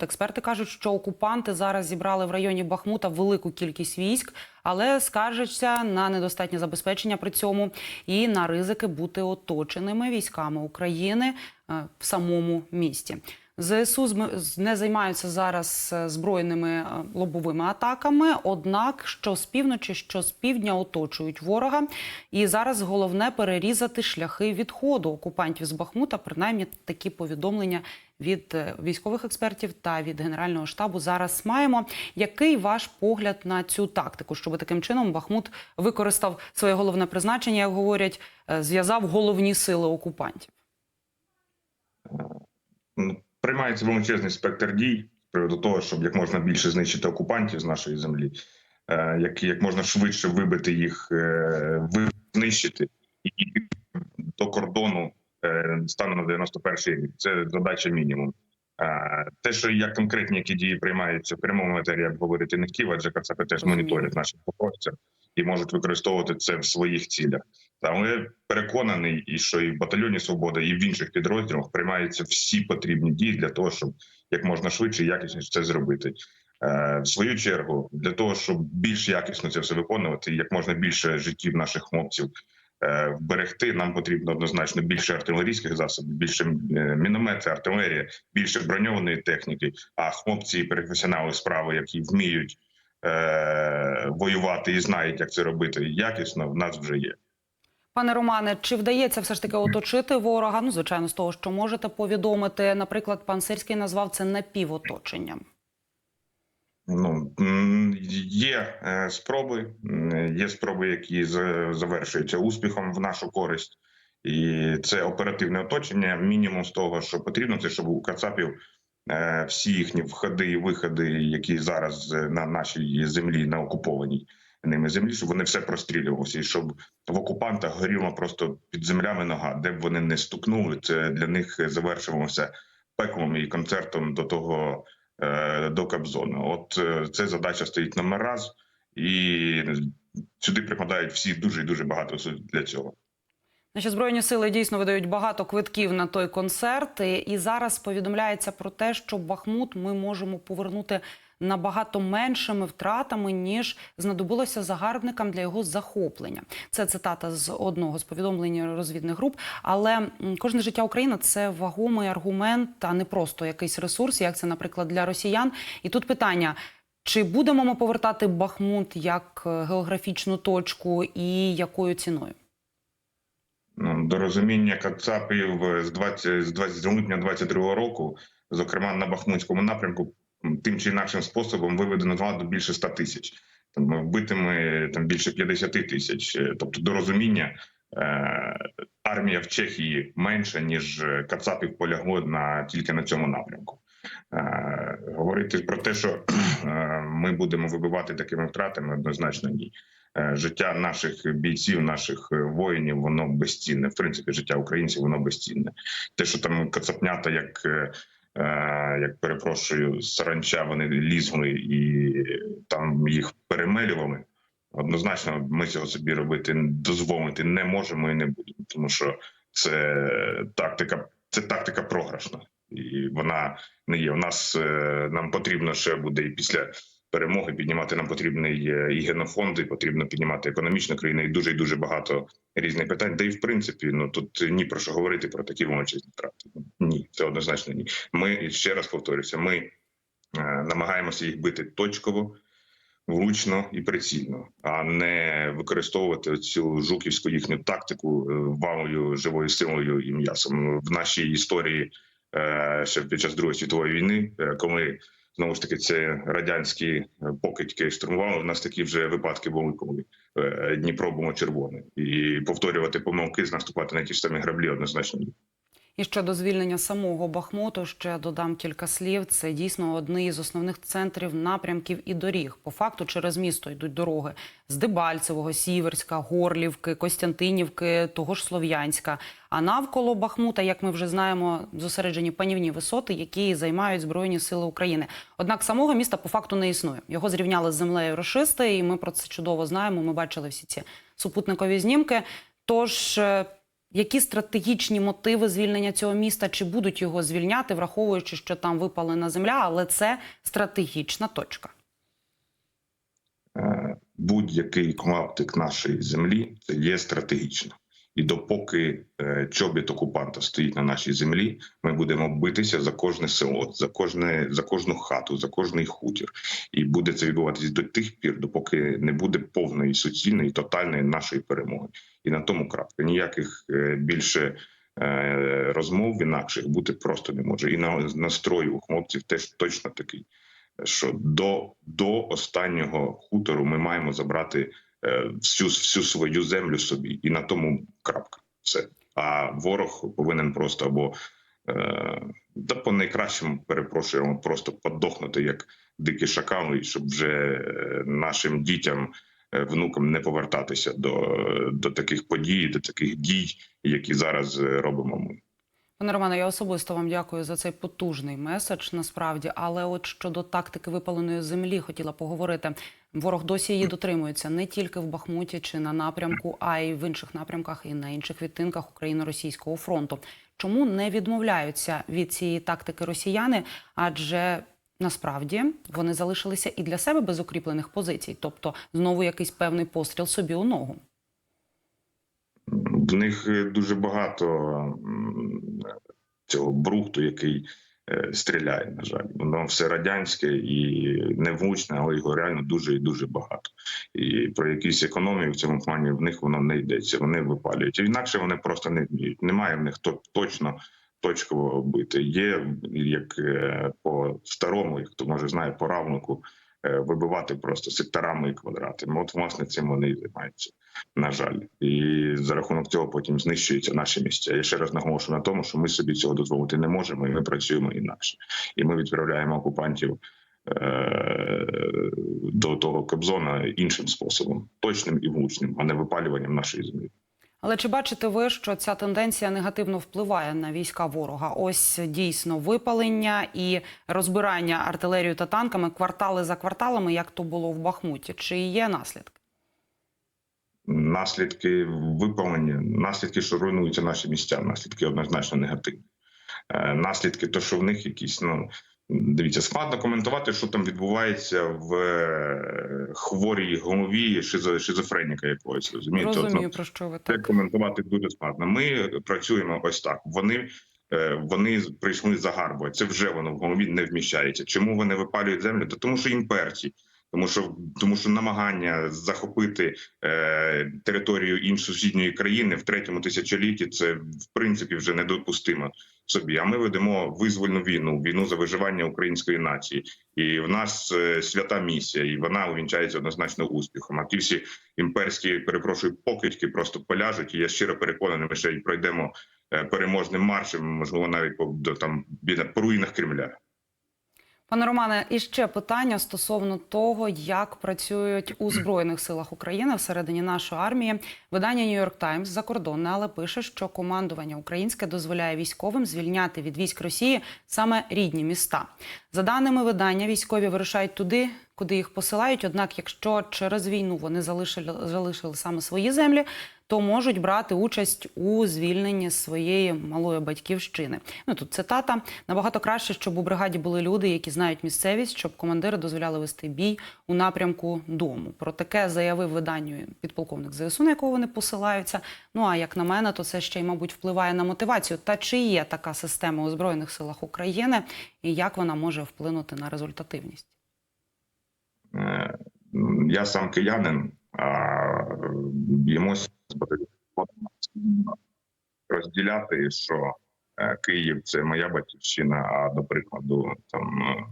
Експерти кажуть, що окупанти зараз зібрали в районі Бахмута велику кількість військ, але скаржаться на недостатнє забезпечення при цьому і на ризики бути оточеними військами України е, в самому місті. ЗСУ не займаються зараз е, збройними е, лобовими атаками. Однак, що з півночі, що з півдня оточують ворога. І зараз головне перерізати шляхи відходу окупантів з Бахмута. Принаймні такі повідомлення від е, військових експертів та від генерального штабу зараз маємо. Який ваш погляд на цю тактику, щоб таким чином Бахмут використав своє головне призначення, як говорять, зв'язав головні сили окупантів? Приймається величезний спектр дій з приводу того, щоб як можна більше знищити окупантів з нашої землі, е, як, як можна швидше вибити їх, е, знищити і до кордону е, станом на 91 рік. Це задача мінімум. Те, що як конкретні які дії приймаються в прямому матеріалі, говорити не хотів, адже КЦП теж моніторять наших охоронців і можуть використовувати це в своїх цілях. Але я переконаний, і що і в батальйоні Свобода, і в інших підрозділах приймаються всі потрібні дії для того, щоб як можна швидше і якісніше це зробити. Е, в свою чергу, для того, щоб більш якісно це все виконувати, і як можна більше життів наших хлопців вберегти, нам потрібно однозначно більше артилерійських засобів, більше е, міномети, артилерія, більше броньованої техніки. А хлопці, професіонали справи, які вміють е, воювати і знають, як це робити якісно, в нас вже є. Пане Романе, чи вдається все ж таки оточити ворога? Ну, звичайно, з того, що можете повідомити. Наприклад, пан Сирський назвав це напівоточенням. Ну є е, спроби, є спроби, які завершуються успіхом в нашу користь, і це оперативне оточення. Мінімум з того, що потрібно, це щоб у Кацапів е, всі їхні входи і виходи, які зараз е, на нашій землі, на окупованій ними землі, щоб вони все прострілювалося, і щоб в окупантах горіла просто під землями нога, де б вони не стукнули. Це для них завершувалося пеклом і концертом до того до Кобзона. От е, це задача стоїть номер раз, і сюди прикладають всі дуже і дуже багато для цього. Наші збройні сили дійсно видають багато квитків на той концерт. І зараз повідомляється про те, що Бахмут ми можемо повернути набагато меншими втратами, ніж знадобилося загарбникам для його захоплення. Це цитата з одного з повідомлень розвідних груп. Але кожне життя України це вагомий аргумент, а не просто якийсь ресурс, як це, наприклад, для росіян. І тут питання. Чи будемо ми повертати Бахмут як е, географічну точку і якою ціною? Ну, до розуміння Кацапів з 20, з 20 липня 22 року, зокрема на Бахмутському напрямку, тим чи інакшим способом виведено з ладу більше 100 тисяч. Там вбитими там більше 50 тисяч. Е, Тобто, до розуміння е, армія в Чехії менша ніж Кацапів полягло на тільки на цьому напрямку. Е, говорити про те, що е, ми будемо вибивати такими втратами, однозначно ні. Е, Життя наших бійців, наших е, воїнів, воно безцінне. В принципі, життя українців воно безцінне. Те, що там кацапнята, як е, е, як перепрошую, саранча, вони лізли і там їх перемелювали. Однозначно, ми цього собі робити дозволити не можемо і не будемо, тому що це тактика, це тактика програшна, і вона не є. У нас е, нам потрібно ще буде і після перемоги піднімати нам потрібний е, і генофонд, і потрібно піднімати економічну країну, і дуже і дуже багато різних питань. Де і в принципі, ну тут ні про що говорити про такі величезні втрати. Ні, це однозначно ні. Ми ще раз повторюся. Ми е, намагаємося їх бити точково. Влучно і прицільно, а не використовувати цю жуківську їхню тактику е, валою живою силою і м'ясом в нашій історії ще під час Другої світової війни, коли знову ж таки це радянські е, покидьки штурмували. У нас такі вже випадки були, коли е, Дніпро було червоне, і повторювати помилки, наступати на ті ж самі граблі однозначно. І щодо звільнення самого Бахмуту, ще додам кілька слів. Це дійсно одний із основних центрів напрямків і доріг. По факту через місто йдуть дороги з Дебальцевого, Сіверська, Горлівки, Костянтинівки, того ж Слов'янська. А навколо Бахмута, як ми вже знаємо, зосереджені панівні висоти, які займають збройні сили України. Однак самого міста по факту не існує. Його зрівняли з землею рашисти, і ми про це чудово знаємо. Ми бачили всі ці супутникові знімки. Тож. Які стратегічні мотиви звільнення цього міста? Чи будуть його звільняти, враховуючи, що там випалена земля, але це стратегічна точка. Е, будь-який клаптик нашої землі це є стратегічно. І допоки е, чобіт окупанта стоїть на нашій землі, ми будемо битися за кожне село, за кожне за кожну хату, за кожний хутір. І буде це відбуватись до тих пір, допоки не буде повної суцільної, тотальної нашої перемоги. І на тому крапка ніяких е, більше е, розмов інакших бути просто не може. І на настрой у хлопців теж точно такий що до, до останнього хутору ми маємо забрати всю, всю свою землю собі, і на тому крапка. Все. А ворог повинен просто або е, да по найкращому перепрошую, просто подохнути як дикі шакали, щоб вже е, нашим дітям, е, внукам не повертатися до, до таких подій, до таких дій, які зараз е, робимо ми. Пане Романе, я особисто вам дякую за цей потужний меседж. Насправді, але от щодо тактики випаленої землі хотіла поговорити. Ворог досі її дотримується не тільки в Бахмуті чи на напрямку, а й в інших напрямках і на інших відтинках Україно-російського фронту. Чому не відмовляються від цієї тактики росіяни? Адже насправді вони залишилися і для себе без укріплених позицій, тобто знову якийсь певний постріл собі у ногу. В них е, дуже багато цього брухту, який стріляє. На жаль, воно все радянське і невучне, але його реально дуже і дуже багато. І про якісь економії в цьому плані в них воно не йдеться. Вони випалюють. Інакше вони просто не вміють. Немає в них то точно. Точково бити є як е, по старому, як хто може знає по равнику, е, вибивати просто секторами і квадратами. От власне цим вони і займаються на жаль, і за рахунок цього потім знищуються наші місця. Я ще раз наголошую на тому, що ми собі цього дозволити не можемо, і ми працюємо інакше. І ми відправляємо окупантів е- до того Кобзона іншим способом, точним і влучним, а не випалюванням нашої землі. Але чи бачите ви, що ця тенденція негативно впливає на війська ворога? Ось дійсно випалення і розбирання артилерією та танками квартали за кварталами, як то було в Бахмуті. Чи є наслідки? Наслідки випалення, наслідки, що руйнуються наші місця, наслідки однозначно негативні. Е, Наслідки, то що в них якісь ну дивіться, складно коментувати, що там відбувається в е, хворій голові шизо, шизофреніка якоїсь. Розумієте, Розумію, про що ви це так. коментувати дуже складно. Ми працюємо ось так. Вони е, вони прийшли за гарбою. Це вже воно в голові не вміщається. Чому вони випалюють землю? Та тому, що їм перці. Тому що тому, що намагання захопити е, територію іншої сусідньої країни в третьому тисячолітті це в принципі вже недопустимо собі. А ми ведемо визвольну війну, війну за виживання української нації, і в нас е, свята місія, і вона увінчається однозначно успіхом. А ті всі імперські перепрошую покидьки просто поляжуть. І я щиро переконаний, ми ще й пройдемо е, переможним маршем, можливо, навіть по до там біля по руїнах Кремля. Пане Романе, і ще питання стосовно того, як працюють у збройних силах України всередині нашої армії. Видання York Times закордонне, але пише, що командування українське дозволяє військовим звільняти від військ Росії саме рідні міста. За даними видання, військові вирушають туди, куди їх посилають. Однак, якщо через війну вони залишили, залишили саме свої землі, то можуть брати участь у звільненні своєї малої батьківщини. Ну тут цитата набагато краще, щоб у бригаді були люди, які знають місцевість, щоб командири дозволяли вести бій у напрямку дому. Про таке заявив виданню підполковник ЗСУ, на якого вони посилаються. Ну а як на мене, то це ще й мабуть впливає на мотивацію. Та чи є така система у збройних силах України, і як вона може вплинути на результативність? Е, Я сам киянин, а б'ємося з розділяти, що е, Київ це моя батьківщина, а до прикладу, там е,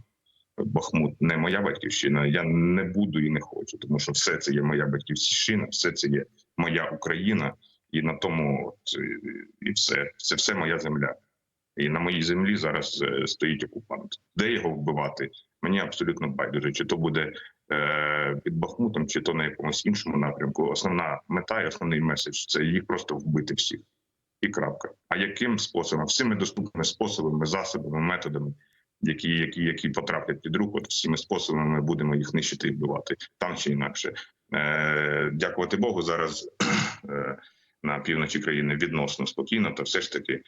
Бахмут не моя батьківщина. Я не буду і не хочу, тому що все це є моя батьківщина, все це є моя Україна, і на тому і все це все моя земля. І на моїй землі зараз е, стоїть окупант. Де його вбивати? Мені абсолютно байдуже, чи то буде під Бахмутом, чи то на якомусь іншому напрямку. Основна мета і основний меседж це їх просто вбити всіх. І крапка. А яким способом? Всіми доступними способами, засобами, методами, які які, які потраплять під руку, от всіми способами ми будемо їх нищити і вбивати там чи інакше. Е, Дякувати Богу, зараз е, на півночі країни відносно спокійно, то все ж таки,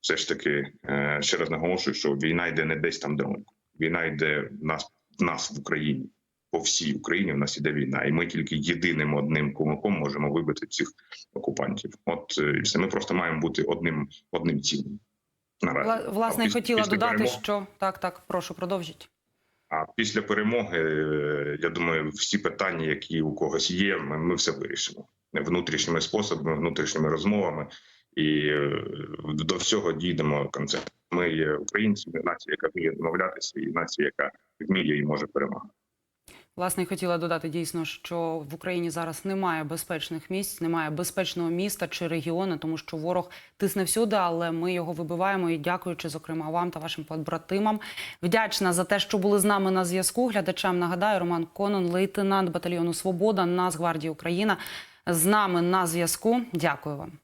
все ж таки, е, ще раз наголошую, що війна йде не десь там далеко. Війна йде в нас, в нас в Україні. По всій Україні в нас іде війна, і ми тільки єдиним одним кулаком можемо вибити цих окупантів. От е, і все. Ми просто маємо бути одним одним цілим. Наразі. Власне, А після- хотіла після додати, перемог- що так, так, прошу, продовжіть. А після перемоги, е, я думаю, всі питання, які у когось є, ми, ми все вирішимо внутрішніми способами, внутрішніми розмовами, і е, до всього дійдемо концем. Ми є українці, нація, яка вміє домовлятися, і нація, яка вміє і може перемагати. Власне, хотіла додати дійсно, що в Україні зараз немає безпечних місць, немає безпечного міста чи регіону, тому що ворог тисне всюди, але ми його вибиваємо. І дякуючи, зокрема, вам та вашим побратимам. Вдячна за те, що були з нами на зв'язку. Глядачам нагадаю, Роман Конон, лейтенант батальйону Свобода Нацгвардії Україна, з нами на зв'язку. Дякую вам.